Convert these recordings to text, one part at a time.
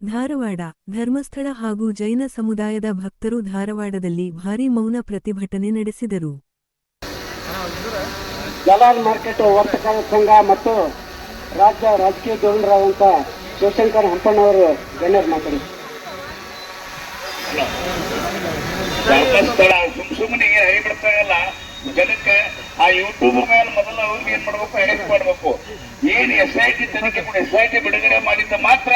ಧಾರವಾಡ ಧರ್ಮಸ್ಥಳ ಹಾಗೂ ಜೈನ ಸಮುದಾಯದ ಭಕ್ತರು ಧಾರವಾಡದಲ್ಲಿ ಭಾರಿ ಮೌನ ಪ್ರತಿಭಟನೆ ನಡೆಸಿದರು. ಜಲಾಲ್ ಮಾರ್ಕೆಟ್ ವರ್ತಕರ ಸಂಘ ಮತ್ತು ರಾಜ್ಯ ರಾಜಕೀಯ ಧೋರಣರಾದಂಥ ಶಿವಶಂಕರ್ ಹಂಪಣ್ಣವರು ಗಣ್ಯರು ಮಾತಾಡಿ ಧರ್ಮಸ್ಥಳ ಸುಮ್ ಸುಮ್ಮನೆ ಹೇಳ್ಬಿಡ್ತಾರಲ್ಲ ಜನಕ್ಕೆ ಆ ಯೂಟ್ಯೂಬ್ ಮೇಲೆ ಮೊದಲು ಅವ್ರಿಗೆ ಏನ್ ಮಾಡ್ಬೇಕು? ಹೆಲ್ಪ್ ಮಾಡ್ಬೇಕು. ಏನ್ ಎಸ್ ಐ ಟಿ ತನಿಖೆ ಕೂಡ ಎಸ್ ಐ ಟಿ ಬಿಡುಗಡೆ ಮಾಡಿದ್ದ ಮಾತ್ರ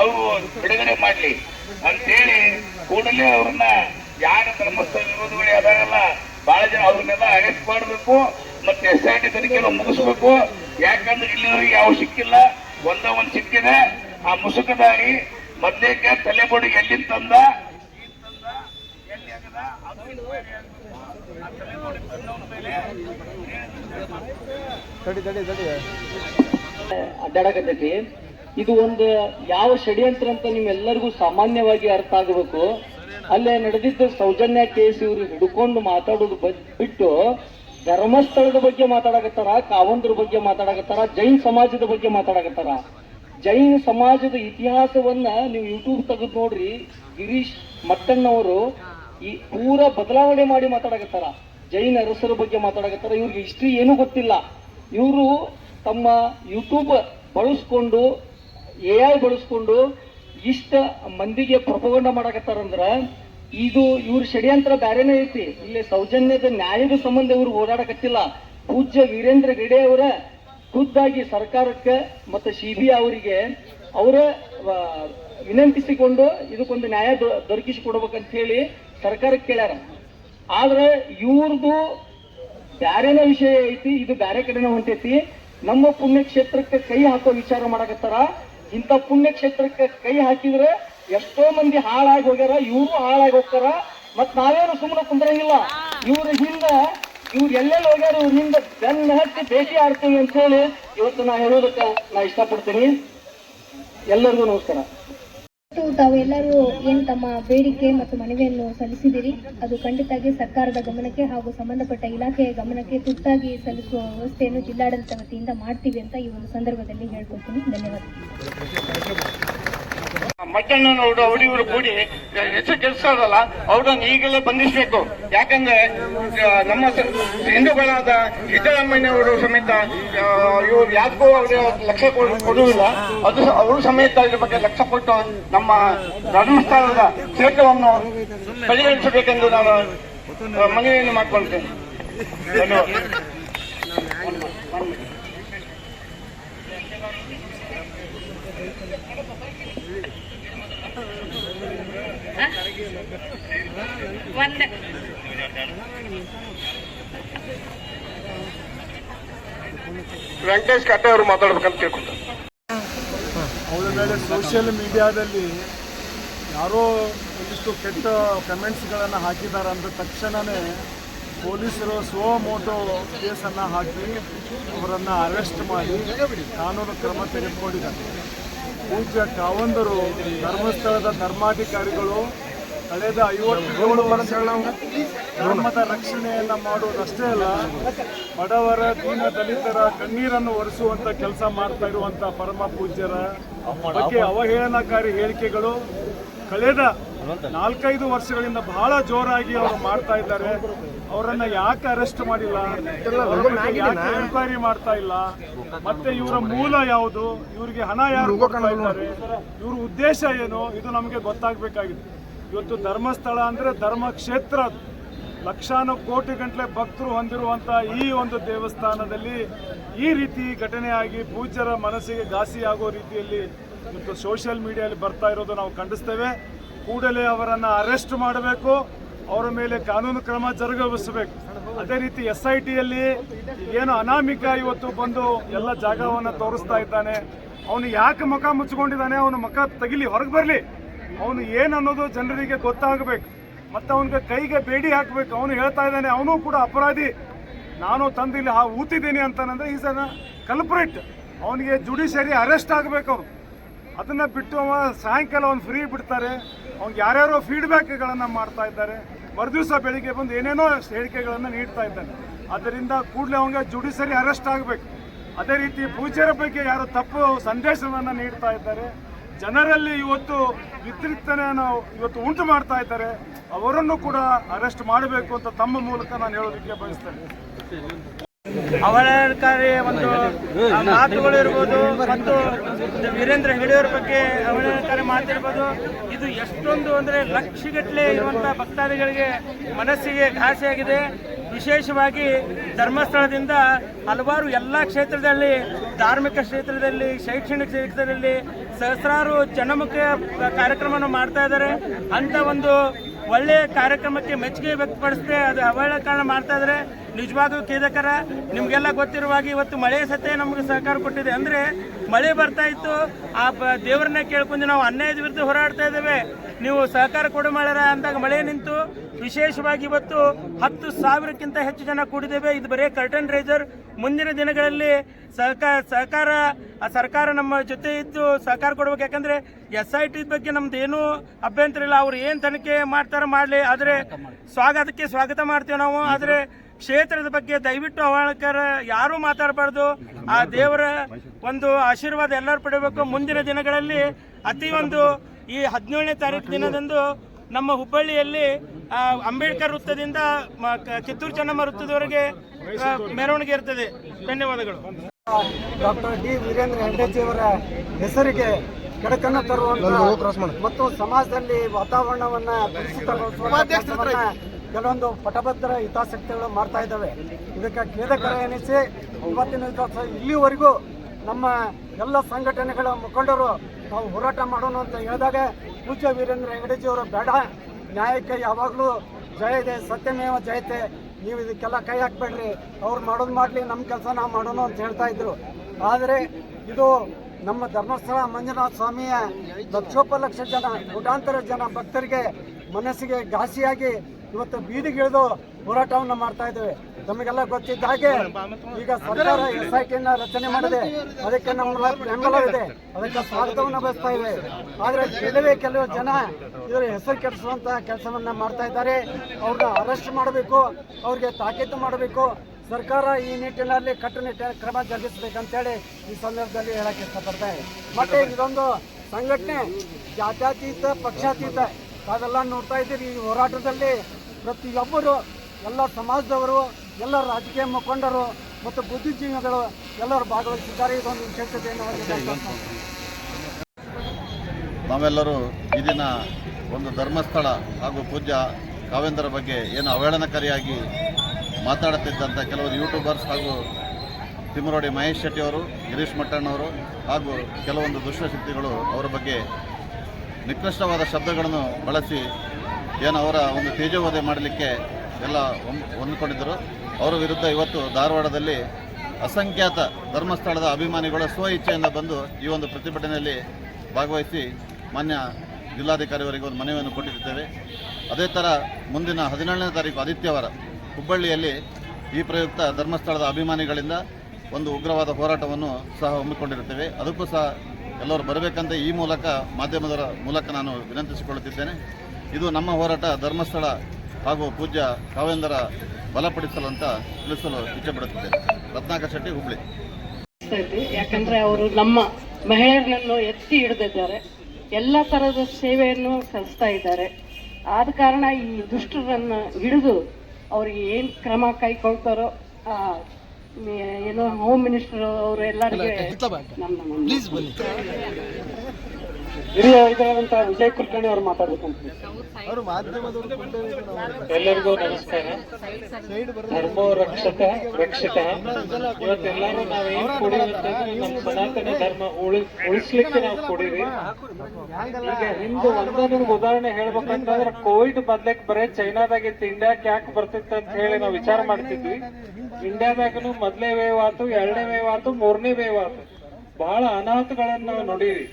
ಅವರು ಬಿಡುಗಡೆ ಮಾಡ್ಲಿ. ಅಂತೇಳಿ ಕೂಡಲೇ ಅವ್ರನ್ನ ಯಾರ ಧರ್ಮಸ್ಥಳ ವಿರೋಧಿಗಳು ಅದಾರಲ್ಲ ಬಹಳ ಜನ ಅವ್ರನ್ನೆಲ್ಲ ಅರೆಸ್ಟ್ ಮಾಡಬೇಕು ಮತ್ತೆ ಎಸ್ ಐ ಟಿ ತನಿಖೆ ಮುಗಿಸ್ಬೇಕು. ಯಾಕಂದ್ರೆ ಇಲ್ಲಿವರೆಗೆ ಯಾವ ಸಿಕ್ಕಿಲ್ಲ. ಒಂದ ಒಂದ್ ಸಿಕ್ಕಿದೆ. ಆ ಮುಸುಕದಾರಿ ಮದ್ಯಕ್ಕೆ ತಲೆಬೊಡಿ ಎಲ್ಲಿಂದ ತಂದ? ಎಲ್ಲಿ ಆಗದ ಅದು ಅಡ್ಡಾಡಕತ್ತೈತಿ. ಇದು ಒಂದು ಯಾವ ಷಡ್ಯಂತ್ರ ಅಂತ ನಿಮ್ಮೆಲ್ಲರಿಗೂ ಸಾಮಾನ್ಯವಾಗಿ ಅರ್ಥ ಆಗಬೇಕು. ಅಲ್ಲೇ ನಡೆದಿದ್ದ ಸೌಜನ್ಯ ಕೇಸ್ ಇವ್ರು ಹಿಡ್ಕೊಂಡು ಮಾತಾಡೋದು ಬಿಟ್ಟು ಧರ್ಮಸ್ಥಳದ ಬಗ್ಗೆ ಮಾತಾಡಕತ್ತಾರ, ಕಾವಂದ್ರ ಬಗ್ಗೆ ಮಾತಾಡಕತ್ತಾರ, ಜೈನ್ ಸಮಾಜದ ಬಗ್ಗೆ ಮಾತಾಡಕತ್ತಾರ. ಜೈನ ಸಮಾಜದ ಇತಿಹಾಸವನ್ನ ನೀವು ಯೂಟ್ಯೂಬ್ ತೆಗೆದು ನೋಡ್ರಿ. ಗಿರೀಶ್ ಮಟ್ಟಣ್ಣವರು ಈ ಪೂರ ಬದಲಾವಣೆ ಮಾಡಿ ಮಾತಾಡಕತ್ತಾರ. ಜೈನ ಅರಸರ ಬಗ್ಗೆ ಮಾತಾಡಕತ್ತಾರ. ಇವ್ರಿಗೆ ಹಿಸ್ಟ್ರಿ ಏನೂ ಗೊತ್ತಿಲ್ಲ. ಇವರು ತಮ್ಮ ಯೂಟ್ಯೂಬ್ ಬಳಸ್ಕೊಂಡು ಎ ಐ ಬಳಸ್ಕೊಂಡು ಇಷ್ಟ ಮಂದಿಗೆ ಪ್ರಪಗಂಡ ಮಾಡಕತ್ತಾರಂದ್ರ ಇದು ಇವ್ರ ಷಡ್ಯಂತ್ರ ಬ್ಯಾರೇನೇ ಐತಿ. ಇಲ್ಲಿ ಸೌಜನ್ಯದ ನ್ಯಾಯದ ಸಂಬಂಧ ಇವ್ರು ಓಡಾಡಕತ್ತಿಲ್ಲ ಪೂಜ್ಯ ವೀರೇಂದ್ರ ಹೆಗಡೆ ಅವರ ಖುದ್ದಾಗಿ ಸರ್ಕಾರಕ್ಕೆ ಮತ್ತು ಸಿ ಬಿ ಅವರಿಗೆ ಅವರ ವಿನಂತಿಸಿಕೊಂಡು ಇದಕ್ಕೊಂದು ನ್ಯಾಯ ದೊರಕಿಸಿ ದೊರಕಿಸಿಕೊಡ್ಬೇಕಂತ ಹೇಳಿ ಸರ್ಕಾರಕ್ಕೆ ಕೇಳ್ಯಾರ. ಆದ್ರೆ ಇವ್ರದ್ದು ಬ್ಯಾರೇನ ವಿಷಯ ಐತಿ, ಇದು ಬ್ಯಾರೆ ಕಡೆನೇ ಹೊಂಟೈತಿ. ನಮ್ಮ ಪುಣ್ಯಕ್ಷೇತ್ರಕ್ಕೆ ಕೈ ಹಾಕೋ ವಿಚಾರ ಮಾಡಕತ್ತಾರ. ಇಂಥ ಪುಣ್ಯಕ್ಷೇತ್ರಕ್ಕೆ ಕೈ ಹಾಕಿದ್ರೆ ಎಷ್ಟೋ ಮಂದಿ ಹಾಳಾಗಿ ಹೋಗ್ಯಾರ, ಇವರು ಹಾಳಾಗಿ ಹೋಗ್ತಾರ. ಮತ್ ನಾವೇನು ಸುಮ್ಮನೆ ಕುಂದ್ರಂಗಿಲ್ಲ. ಇವ್ರ ಹಿಂದ, ಇವ್ರು ಎಲ್ಲೆಲ್ಲಿ ಹೋಗ್ಯಾರ, ಇವ್ರ ಹಿಂದ ಬೆನ್ನ ಹತ್ತಿ ಭೇಟಿ ಆಡ್ತೀವಿ ಅಂತ ಹೇಳಿ ಇವತ್ತು ನಾ ಹೇಳೋದಕ್ಕೆ ನಾ ಇಷ್ಟಪಡ್ತೀನಿ. ಎಲ್ಲರಿಗೂ ನಮಸ್ಕಾರ. ತಾವೆಲ್ಲರೂ ಏನು ತಮ್ಮ ಬೇಡಿಕೆ ಮತ್ತು ಮನವಿಯನ್ನು ಸಲ್ಲಿಸಿದಿರಿ, ಅದು ಖಂಡಿತವಾಗಿ ಸರ್ಕಾರದ ಗಮನಕ್ಕೆ ಹಾಗೂ ಸಂಬಂಧಪಟ್ಟ ಇಲಾಖೆಯ ಗಮನಕ್ಕೆ ತುರ್ತಾಗಿ ಸಲ್ಲಿಸುವ ವ್ಯವಸ್ಥೆಯನ್ನು ಜಿಲ್ಲಾಡಳಿತ ವತಿಯಿಂದ ಮಾಡ್ತೀವಿ ಅಂತ ಈ ಒಂದು ಸಂದರ್ಭದಲ್ಲಿ ಹೇಳ್ಕೊಡ್ತೀನಿ. ಧನ್ಯವಾದ. ಮಟ್ಟಣ್ಣನವರು ಅವರು ಕೂಡಿ ಕೂಡಿ ಕೆಲಸ ಆಗಲ್ಲ ಅವರನ್ನು ಈಗಲೇ ಬಂಧಿಸಬೇಕು. ಯಾಕಂದ್ರೆ ನಮ್ಮ ಹಿಂದೂಗಳಾದ ಸಿದ್ದರಾಮಯ್ಯವರು ಸಮೇತ ಇವರು ಯಾರಿಗೂ ಲಕ್ಷ್ಯ ಕೊಡ್- ಕೊಡುವುದಿಲ್ಲ. ಅದು ಅವರು ಸಮೇತ ಇದ್ರ ಬಗ್ಗೆ ಲಕ್ಷ ಕೊಟ್ಟು ನಮ್ಮ ಧರ್ಮಸ್ಥಳದ ಕ್ಷೇತ್ರವನ್ನು ಪರಿಗಣಿಸಬೇಕೆಂದು ನಾನು ಮನವಿಯನ್ನು ಮಾಡ್ಕೊಳ್ತೇನೆ. ಧನ್ಯವಾದ ವೆಂಕಟೇಶ್ ಕಟ್ಟೆ ಅವರು ಮಾತಾಡ್ಬೇಕಂತ ಕೇಳ್ಕೊತಾರೆ ಅವಳ ಮೇಲೆ ಸೋಷಿಯಲ್ ಮೀಡಿಯಾದಲ್ಲಿ ಯಾರೋ ಒಂದಿಷ್ಟು ಕೆಟ್ಟ ಕಮೆಂಟ್ಸ್ಗಳನ್ನು ಹಾಕಿದ್ದಾರೆ ಅಂದ ತಕ್ಷಣವೇ ಪೊಲೀಸರು ಸ್ವೋ ಮೋಟೋ ಕೇಸನ್ನು ಹಾಕಿ ಅವರನ್ನು ಅರೆಸ್ಟ್ ಮಾಡಿ ಕಾನೂನು ಕ್ರಮ ತೆಗೆದುಕೊಂಡಿದ್ದಾರೆ. ಪೂಜ್ಯ ಕಾವಂದರು ಧರ್ಮಸ್ಥಳದ ಧರ್ಮಾಧಿಕಾರಿಗಳು ಕಳೆದ ಐವತ್ತೇಳು ವರ್ಷಗಳ ಧರ್ಮದ ರಕ್ಷಣೆಯನ್ನ ಮಾಡುವುದಷ್ಟೇ ಅಲ್ಲ, ಬಡವರ ದೀನ ದಲಿತರ ಕಣ್ಣೀರನ್ನು ಒರೆಸುವಂತ ಕೆಲಸ ಮಾಡ್ತಾ ಇರುವಂತ ಪರಮ ಪೂಜ್ಯರ ಬಗ್ಗೆ ಅವಹೇಳನಕಾರಿ ಹೇಳಿಕೆಗಳು ಕಳೆದ ನಾಲ್ಕೈದು ವರ್ಷಗಳಿಂದ ಬಹಳ ಜೋರಾಗಿ ಅವರು ಮಾಡ್ತಾ ಇದ್ದಾರೆ. ಅವರನ್ನ ಯಾಕೆ ಅರೆಸ್ಟ್ ಮಾಡಿಲ್ಲ? ಯಾಕೆ ಎನ್ಕ್ವೈರಿ ಮಾಡ್ತಾ ಇಲ್ಲ? ಮತ್ತೆ ಇವರ ಮೂಲ ಯಾವುದು? ಇವರಿಗೆ ಹಣ ಯಾರು ಇವ್ರ ಉದ್ದೇಶ ಏನು? ಇದು ನಮಗೆ ಗೊತ್ತಾಗಬೇಕಾಗಿದೆ. ಇವತ್ತು ಧರ್ಮಸ್ಥಳ ಅಂದರೆ ಧರ್ಮಕ್ಷೇತ್ರ ಲಕ್ಷಾನು ಕೋಟಿ ಗಂಟಲೆ ಭಕ್ತರು ಹೊಂದಿರುವಂಥ ಈ ಒಂದು ದೇವಸ್ಥಾನದಲ್ಲಿ ಈ ರೀತಿ ಘಟನೆಯಾಗಿ ಪೂಜ್ಯರ ಮನಸ್ಸಿಗೆ ಘಾಸಿಯಾಗೋ ರೀತಿಯಲ್ಲಿ ಇವತ್ತು ಸೋಷಿಯಲ್ ಮೀಡಿಯಲ್ಲಿ ಬರ್ತಾ ಇರೋದು ನಾವು ಖಂಡಿಸ್ತೇವೆ. ಕೂಡಲೇ ಅವರನ್ನು ಅರೆಸ್ಟ್ ಮಾಡಬೇಕು. ಅವರ ಮೇಲೆ ಕಾನೂನು ಕ್ರಮ ಜರುಗಿಸಬೇಕು. ಅದೇ ರೀತಿ ಎಸ್ ಐ ಟಿಯಲ್ಲಿ ಏನು ಅನಾಮಿಕ ಇವತ್ತು ಬಂದು ಎಲ್ಲ ಜಾಗವನ್ನು ತೋರಿಸ್ತಾ ಇದ್ದಾನೆ. ಅವನು ಯಾಕೆ ಮುಖ ಮುಚ್ಚಿಕೊಂಡಿದ್ದಾನೆ? ಅವನು ಮುಖ ತೆಗಿಲಿ, ಹೊರಗೆ ಬರಲಿ. ಅವನು ಏನು ಅನ್ನೋದು ಜನರಿಗೆ ಗೊತ್ತಾಗಬೇಕು. ಮತ್ತು ಅವನಿಗೆ ಕೈಗೆ ಬೇಡಿ ಹಾಕಬೇಕು. ಅವನು ಹೇಳ್ತಾ ಇದ್ದಾನೆ, ಅವನು ಕೂಡ ಅಪರಾಧಿ. ನಾನು ತಂದು ಇಲ್ಲಿ ಊತಿದ್ದೀನಿ ಅಂತಾನಂದ್ರೆ ಈಸ್ ಸಲ ಕಲ್ಪ್ರೇಟ್ ಅವನಿಗೆ ಜುಡಿಷರಿ ಅರೆಸ್ಟ್ ಆಗಬೇಕು ಅವನು ಅದನ್ನ ಬಿಟ್ಟು ಅವ ಸಾಯಂಕಾಲ ಅವ್ನು ಫ್ರೀ ಬಿಡ್ತಾರೆ. ಅವ್ನಿಗೆ ಯಾರ್ಯಾರೋ ಫೀಡ್ಬ್ಯಾಕ್ಗಳನ್ನು ಮಾಡ್ತಾ ಇದ್ದಾರೆ. ಮರುದಿವಸ ಬೆಳಿಗ್ಗೆ ಬಂದು ಏನೇನೋ ಹೇಳಿಕೆಗಳನ್ನು ನೀಡ್ತಾ ಇದ್ದಾನೆ. ಅದರಿಂದ ಕೂಡಲೇ ಅವನಿಗೆ ಜುಡಿಷರಿ ಅರೆಸ್ಟ್ ಆಗಬೇಕು. ಅದೇ ರೀತಿ ಪೂಜ್ಯರ ಬಗ್ಗೆ ಯಾರು ತಪ್ಪು ಸಂದೇಶವನ್ನು ನೀಡ್ತಾ ಇದ್ದಾರೆ. ಜನರಲ್ಲಿ ಇವತ್ತು ವಿದ್ರಿಕ್ತನೆಯನ್ನು ಇವತ್ತು ಉಂಟು ಮಾಡ್ತಾ ಇದ್ದಾರೆ. ಅವರನ್ನು ಕೂಡ ಅರೆಸ್ಟ್ ಮಾಡಬೇಕು ಅಂತ ತಮ್ಮ ಮೂಲಕ ನಾನು ಹೇಳೋದಕ್ಕೆ ಬಯಸ್ತೇನೆ. ಅವಹೇಳನಕಾರಿ ಒಂದು ಮಾತುಗಳು ಇರ್ಬೋದು ಮತ್ತು ವೀರೇಂದ್ರ ಹೆಗಡೆಯವರ ಬಗ್ಗೆ ಅವಹೇಳನಕಾರಿ ಮಾತಿರ್ಬೋದು. ಇದು ಎಷ್ಟೊಂದು ಅಂದರೆ ಲಕ್ಷಗಟ್ಟಲೆ ಇರುವಂಥ ಭಕ್ತಾದಿಗಳಿಗೆ ಮನಸ್ಸಿಗೆ ಘಾಸಿಯಾಗಿದೆ ವಿಶೇಷವಾಗಿ ಧರ್ಮಸ್ಥಳದಿಂದ ಹಲವಾರು ಎಲ್ಲ ಕ್ಷೇತ್ರದಲ್ಲಿ, ಧಾರ್ಮಿಕ ಕ್ಷೇತ್ರದಲ್ಲಿ, ಶೈಕ್ಷಣಿಕ ಕ್ಷೇತ್ರದಲ್ಲಿ ಸಹಸ್ರಾರು ಜನಮುಖ ಕಾರ್ಯಕ್ರಮವನ್ನು ಮಾಡ್ತಾ ಇದ್ದಾರೆ. ಅಂತ ಒಂದು ಒಳ್ಳೆಯ ಕಾರ್ಯಕ್ರಮಕ್ಕೆ ಮೆಚ್ಚುಗೆ ವ್ಯಕ್ತಪಡಿಸದೆ ಅದು ಅವಹೇಳನ ಮಾಡ್ತಾ ಇದ್ದಾರೆ. ನಿಜವಾಗೂ ಖೇದಕರ, ನಿಮಗೆಲ್ಲ ಗೊತ್ತಿರುವಾಗ ಇವತ್ತು ಮಳೆ ಸತ್ತೆ ನಮಗೆ ಸಹಕಾರ ಕೊಟ್ಟಿದೆ. ಅಂದರೆ ಮಳೆ ಬರ್ತಾ ಇತ್ತು, ಆ ದೇವರನ್ನ ಕೇಳ್ಕೊಂಡು ನಾವು ಅನ್ಯಾಯದ ವಿರುದ್ಧ ಹೋರಾಡ್ತಾ ಇದ್ದೇವೆ. ನೀವು ಸಹಕಾರ ಕೊಡು ಮಾಡ್ಯಾರ ಅಂದಾಗ ಮಳೆ ನಿಂತು ವಿಶೇಷವಾಗಿ ಇವತ್ತು ಹತ್ತು ಸಾವಿರಕ್ಕಿಂತ ಹೆಚ್ಚು ಜನ ಕೂಡಿದ್ದೇವೆ. ಇದು ಬರೀ ಕರ್ಟನ್ ರೈಸರ್ ಮುಂದಿನ ದಿನಗಳಲ್ಲಿ ಸಹಕಾರ ಸಹಕಾರ ಸರ್ಕಾರ ನಮ್ಮ ಜೊತೆ ಇದ್ದು ಸಹಕಾರ ಕೊಡ್ಬೇಕು. ಯಾಕಂದ್ರೆ ಎಸ್ ಐ ಟಿ ಬಗ್ಗೆ ನಮ್ದು ಏನೂ ಅಭ್ಯಂತರ ಇಲ್ಲ. ಅವ್ರು ಏನು ತನಿಖೆ ಮಾಡ್ತಾರೋ ಮಾಡಲಿ. ಆದರೆ ಸ್ವಾಗತಕ್ಕೆ ಸ್ವಾಗತ ಮಾಡ್ತೇವೆ ನಾವು. ಆದರೆ ಕ್ಷೇತ್ರದ ಬಗ್ಗೆ ದಯವಿಟ್ಟು ಅವಳಕರ ಯಾರೂ ಮಾತಾಡಬಾರ್ದು. ಆ ದೇವರ ಒಂದು ಆಶೀರ್ವಾದ ಎಲ್ಲರೂ ಪಡಿಬೇಕು ಮುಂದಿನ ದಿನಗಳಲ್ಲಿ ಅತಿ ಒಂದು ಈ ಹದಿನೇಳನೇ ತಾರೀಕು ದಿನದಂದು ನಮ್ಮ ಹುಬ್ಬಳ್ಳಿಯಲ್ಲಿ ಅಂಬೇಡ್ಕರ್ ವೃತ್ತದಿಂದ ಮ- ಕ- ಕಿತ್ತೂರು ಚೆನ್ನಮ್ಮ ವೃತ್ತದವರೆಗೆ ಮೆರವಣಿಗೆ ಇರ್ತದೆ. ಧನ್ಯವಾದಗಳು. ಡಾಕ್ಟರ್ ಡಿ ವೀರೇಂದ್ರ ಹೆಂಡಜಿಯವರ ಹೆಸರಿಗೆ ಕೆಡಕನ್ನು ತರುವಂತ ಮತ್ತು ಸಮಾಜದಲ್ಲಿ ವಾತಾವರಣವನ್ನ ಕೆಲವೊಂದು ಪಟಭದ್ರ ಹಿತಾಸಕ್ತಿಗಳು ಮಾಡ್ತಾ ಇದ್ದಾವೆ. ಇದಕ್ಕೆ ಖೇದಕರ ಎನಿಸಿ ಇವತ್ತಿನ ಇಲ್ಲಿವರೆಗೂ ನಮ್ಮ ಎಲ್ಲ ಸಂಘಟನೆಗಳ ಮುಖಂಡರು ನಾವು ಹೋರಾಟ ಮಾಡೋಣ ಅಂತ ಹೇಳಿದಾಗ ಪೂಜ್ಯ ವೀರೇಂದ್ರ ಹೆಗಡೆಜಿಯವರು ಬೇಡ. ನ್ಯಾಯಕ್ಕೆ ಯಾವಾಗಲೂ ಜಯ ಇದೆ, ಸತ್ಯಮೇವ ಜಯತೆ ನೀವು ಇದಕ್ಕೆಲ್ಲ ಕೈ ಹಾಕ್ಬೇಡ್ರಿ. ಅವ್ರು ಮಾಡೋದು ಮಾಡಲಿ ನಮ್ಮ ಕೆಲಸ ನಾವು ಮಾಡೋಣ ಅಂತ ಹೇಳ್ತಾ ಇದ್ರು. ಆದರೆ ಇದು ನಮ್ಮ ಧರ್ಮಸ್ಥಳ ಮಂಜುನಾಥ ಸ್ವಾಮಿಯ ಲಕ್ಷೋಪಲಕ್ಷ ಜನ ಕೋಟಾಂತರ ಜನ ಭಕ್ತರಿಗೆ ಮನಸ್ಸಿಗೆ ಘಾಸಿಯಾಗಿ ಇವತ್ತು ಬೀದಿಗಿಳಿದು ಹೋರಾಟವನ್ನು ಮಾಡ್ತಾ ಇದ್ದೇವೆ. ನಮಗೆಲ್ಲ ಗೊತ್ತಿದ್ದ ಹಾಗೆ ಈಗ ಸರ್ಕಾರ ಎಸ್ ಐ ಟಿ ರಚನೆ ಮಾಡಿದೆ. ಅದಕ್ಕೆ ನಮ್ಮ ಬೆಂಬಲವಿದೆ ಅದಕ್ಕೆ ಸ್ವಾಗತವನ್ನು ಬಯಸ್ತಾ ಇದೆ. ಆದರೆ ಕೆಲವೇ ಕೆಲವು ಜನ ಇದರ ಹೆಸರು ಕೆಡಿಸುವಂತಹ ಕೆಲಸವನ್ನ ಮಾಡ್ತಾ ಇದ್ದಾರೆ. ಅವ್ರನ್ನ ಅರೆಸ್ಟ್ ಮಾಡಬೇಕು, ಅವ್ರಿಗೆ ತಾಕೀತು ಮಾಡಬೇಕು. ಸರ್ಕಾರ ಈ ನಿಟ್ಟಿನಲ್ಲಿ ಕಟ್ಟುನಿಟ್ಟಿನ ಕ್ರಮ ಜರುಗಿಸಬೇಕಂತೇಳಿ ಈ ಸಂದರ್ಭದಲ್ಲಿ ಹೇಳಕ್ಕೆ ಇಷ್ಟಪಡ್ತಾರೆ ಮತ್ತೆ ಇದೊಂದು ಸಂಘಟನೆ, ಜಾತ್ಯತೀತ, ಪಕ್ಷಾತೀತ, ತಾವೆಲ್ಲ ನೋಡ್ತಾ ಇದ್ದೀರಿ ಈ ಹೋರಾಟದಲ್ಲಿ ಪ್ರತಿಯೊಬ್ಬರು, ಎಲ್ಲ ಸಮಾಜದವರು ಎಲ್ಲ ರಾಜಕೀಯ ಮುಖಂಡರು ಮತ್ತು ಬುದ್ಧಿಜೀವಿಗಳು ಎಲ್ಲರೂ ಭಾಗವಹಿಸಿದ್ದಾರೆ. ಇದೊಂದು ವಿಶೇಷತೆಯನ್ನು ನಾವೆಲ್ಲರೂ ಈ ದಿನ ಒಂದು ಧರ್ಮಸ್ಥಳ ಹಾಗೂ ಪೂಜ್ಯ ಕಾವೇಂದ್ರ ಬಗ್ಗೆ ಏನು ಅವಹೇಳನಕಾರಿಯಾಗಿ ಮಾತಾಡುತ್ತಿದ್ದಂಥ ಕೆಲವರು ಯೂಟ್ಯೂಬರ್ಸ್ ಹಾಗೂ ತಿಮ್ಮರೋಡಿ ಮಹೇಶ್ ಶೆಟ್ಟಿ ಅವರು ಗಿರೀಶ್ ಮಟ್ಟಣ್ಣವರು ಹಾಗೂ ಕೆಲವೊಂದು ದುಷ್ಟಶಕ್ತಿಗಳು ಅವರ ಬಗ್ಗೆ ನಿಕೃಷ್ಟವಾದ ಶಬ್ದಗಳನ್ನು ಬಳಸಿ ಏನು ಅವರ ಒಂದು ತೇಜೋವಧೆ ಮಾಡಲಿಕ್ಕೆ ಎಲ್ಲ ಹೊಂದ್- ಹೊಂದ್ಕೊಂಡಿದ್ದರು. ಅವರ ವಿರುದ್ಧ ಇವತ್ತು ಧಾರವಾಡದಲ್ಲಿ ಅಸಂಖ್ಯಾತ ಧರ್ಮಸ್ಥಳದ ಅಭಿಮಾನಿಗಳ ಸ್ವ ಇಚ್ಛೆಯಿಂದ ಬಂದು ಈ ಒಂದು ಪ್ರತಿಭಟನೆಯಲ್ಲಿ ಭಾಗವಹಿಸಿ ಮಾನ್ಯ ಜಿಲ್ಲಾಧಿಕಾರಿಯವರಿಗೆ ಒಂದು ಮನವಿಯನ್ನು ಕೊಟ್ಟಿದ್ದೇವೆ ಅದೇ ಥರ ಮುಂದಿನ ಹದಿನೇಳನೇ ತಾರೀಕು ಆದಿತ್ಯವಾರ ಹುಬ್ಬಳ್ಳಿಯಲ್ಲಿ ಈ ಪ್ರಯುಕ್ತ ಧರ್ಮಸ್ಥಳದ ಅಭಿಮಾನಿಗಳಿಂದ ಒಂದು ಉಗ್ರವಾದ ಹೋರಾಟವನ್ನು ಸಹ ಹಮ್ಮಿಕೊಂಡಿರುತ್ತೇವೆ. ಅದಕ್ಕೂ ಸಹ ಎಲ್ಲರೂ ಬರಬೇಕಂತ ಈ ಮೂಲಕ ಮಾಧ್ಯಮದವರ ಮೂಲಕ ನಾನು ವಿನಂತಿಸಿಕೊಳ್ಳುತ್ತಿದ್ದೇನೆ. ಇದು ನಮ್ಮ ಹೋರಾಟ, ಧರ್ಮಸ್ಥಳ ಹಾಗೂ ಪೂಜ್ಯ ಕಾವೇಂದರ ಬಲಪಡಿಸಲು ಅಂತ ತಿಳಿಸಲು ಇಚ್ಛೆಪಡುತ್ತಿದ್ದೇನೆ ರತ್ನಾಕರ್ ಶೆಟ್ಟಿ ಹುಬ್ಳಿ. ಯಾಕಂದ್ರೆ ಅವರು ನಮ್ಮ ಮಹಿಳೆಯರನ್ನು ಎತ್ತಿ ಹಿಡಿದಿದ್ದಾರೆ. ಎಲ್ಲ ತರದ ಸೇವೆಯನ್ನು ಸಲ್ಲಿಸ್ತಾ ಇದ್ದಾರೆ. ಆದ ಕಾರಣ ಈ ದುಷ್ಟರನ್ನ ಹಿಡಿದು ಅವ್ರಿಗೆ ಏನ್ ಕ್ರಮ ಕೈಕೊಳ್ತಾರೋ ಆ, ಮೇ- ಏನೋ ಹೋಮ್ ಮಿನಿಸ್ಟರ್ ಅವರು ಎಲ್ಲರಿಗೆ ನಮ್ಮ ಹಿರಿಯ ವೈದ್ಯರಾದಂತ ವಿಜಯ್ ಕುಲಕರ್ಣಿ ಅವರು ಮಾತಾಡ್ಬೇಕಂತ ಎಲ್ಲರಿಗೂ ನಮಸ್ಕಾರ. ಧರ್ಮೋ ರಕ್ಷಕ ರಕ್ಷಕ ಇವತ್ತೆಲ್ಲರೂ ನಾವೇನ್ ಕೂಡಿರುತ್ತೇವೆ ನಮ್ಮ ಸನಾತನ ಧರ್ಮ ಉಳಿ ಉಳಿಸ್ಲಿಕ್ಕೆ ನಾವು ಕೂಡಿರಿ ಈಗ ಹಿಂದೆ ಒಂದೇ ನಿಮ್ಗೆ ಉದಾಹರಣೆ ಹೇಳ್ಬೇಕಂತಂದ್ರೆ ಕೋವಿಡ್ ಬದ್ಲಕ್ ಬರೇ ಚೈನಾದಾಗಿತ್ತು. ಇಂಡಿಯಾಕ್ ಯಾಕೆ ಬರ್ತಿತ್ತು ಅಂತ ಹೇಳಿ ನಾವು ವಿಚಾರ ಮಾಡ್ತಿದ್ವಿ. ಇಂಡಿಯಾದಾಗನು ಮೊದಲೇ ವೇವ್ ಆತು ಎರಡನೇ ವೇವ್ ಆತು ಮೂರನೇ ವೇವ್ ಆತು. ಬಹಳ ಅನಾಹುತಗಳನ್ನ ನಾವು ನೋಡಿರಿ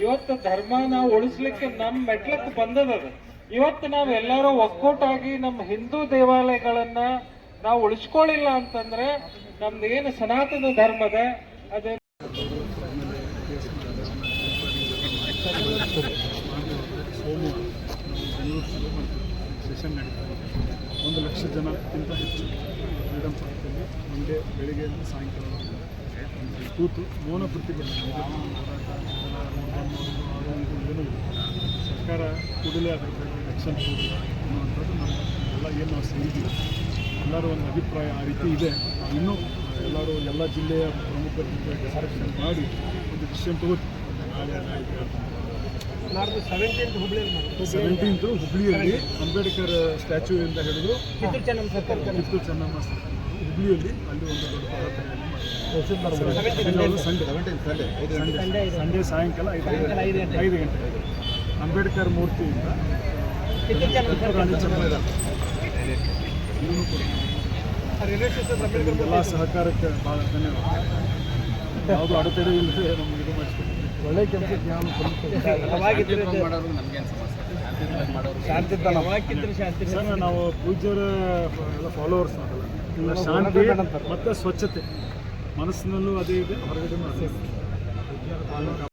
ಇವತ್ತು ಧರ್ಮ ನಾವು ಉಳಿಸ್ಲಿಕ್ಕೆ ನಮ್ಮ ಮೆಟ್ಲಕ್ಕೆ ಬಂದದ ಅದು. ಇವತ್ತು ನಾವು ಎಲ್ಲರೂ ಒಕ್ಕೂಟಾಗಿ ನಮ್ಮ ಹಿಂದೂ ದೇವಾಲಯಗಳನ್ನ ನಾವು ಉಳಿಸ್ಕೊಳ್ಳಿಲ್ಲ ಅಂತಂದ್ರೆ ನಮ್ದು ಏನು ಸನಾತನ ಧರ್ಮದ ಅದೇ ಸೆಷನ್ ಒಂದು ಲಕ್ಷ ಜನಕ್ಕಿಂತ ಹೆಚ್ಚು ಫ್ರೀಡಮ್ ಪಾರ್ಕಲ್ಲಿ ಮಂಡೇ ಬೆಳಿಗ್ಗೆಯಿಂದ ಸಾಯಂಕಾಲ ಕೂತು ಮೌನ ಪ್ರತಿಭಟನೆ. ಹೋರಾಟ ಒಂದು ಏನೂ ಸರ್ಕಾರ ಕೂಡಲೇ ಅದರ ಆ್ಯಕ್ಷನ್ ಅನ್ನುವಂಥದ್ದು ನಮ್ಮ ಎಲ್ಲ ಏನು ಸೇರಿದ್ದೀವಿ. ಎಲ್ಲರೂ ಒಂದು ಅಭಿಪ್ರಾಯ ಆ ರೀತಿ ಇದೆ. ಇನ್ನೂ ಎಲ್ಲರೂ ಎಲ್ಲ ಜಿಲ್ಲೆಯ ಪ್ರಮುಖ ಜೊತೆ ಮಾಡಿ ಒಂದು ಡಿಸಿಷನ್ ತಗೋತೀವಿ. ನಾಳೆ ನಾಳೆ ನಾಡ್ದು ಸೆವೆಂಟೀನ್ತ್ ಹುಬ್ಳಿಯಲ್ಲಿ ಸೆವೆಂಟೀನ್ತು ಹುಬ್ಳಿಯಲ್ಲಿ ಅಂಬೇಡ್ಕರ್ ಸ್ಟ್ಯಾಚ್ಯೂ ಅಂತ ಹೇಳಿದ್ರು. ಕಿತ್ತೂರು ಚೆನ್ನಮ್ಮ ಸರ್ಕಾರ ಕಿತ್ತೂರು ಚೆನ್ನಮ್ಮ ಹುಬ್ಳಿಯಲ್ಲಿ ಅಲ್ಲಿ ಒಂದು ದೊಡ್ಡ ಪಾದಯಾತ್ರೆಯನ್ನು ಸಂಡೇ ಸಂಡೇ ಸಂಡೇ ಸಾಯಂಕಾಲ ಐದು ಗಂಟೆ ಐದು ಗಂಟೆ. ಅಂಬೇಡ್ಕರ್ ಮೂರ್ತಿಯಿಂದ ಎಲ್ಲ ಸಹಕಾರಕ್ಕೆ ಭಾಳ ಧನ್ಯವಾದ. ಯಾವುದು ಅಡೆತಡೆ ಇಲ್ಲದೆ ನಮ್ಗೆ ಇದು ಒಳ್ಳೆ ಕೆಲಸಕ್ಕೆ ಜ್ಞಾನ ಶಾಂತಿ ಶಾಂತಿ ಸರ್ ನಾವು ಪೂಜ್ಯರ ಎಲ್ಲ ಫಾಲೋವರ್ಸ್ ಮತ್ತೆ ಶಾಂತಿ ಮತ್ತು ಸ್ವಚ್ಛತೆ. ಮನಸ್ಸಿನಲ್ಲೂ ಅದೇ ಇದೆ ಹೊರಗಡೆ ಅದೇ ಇದೆ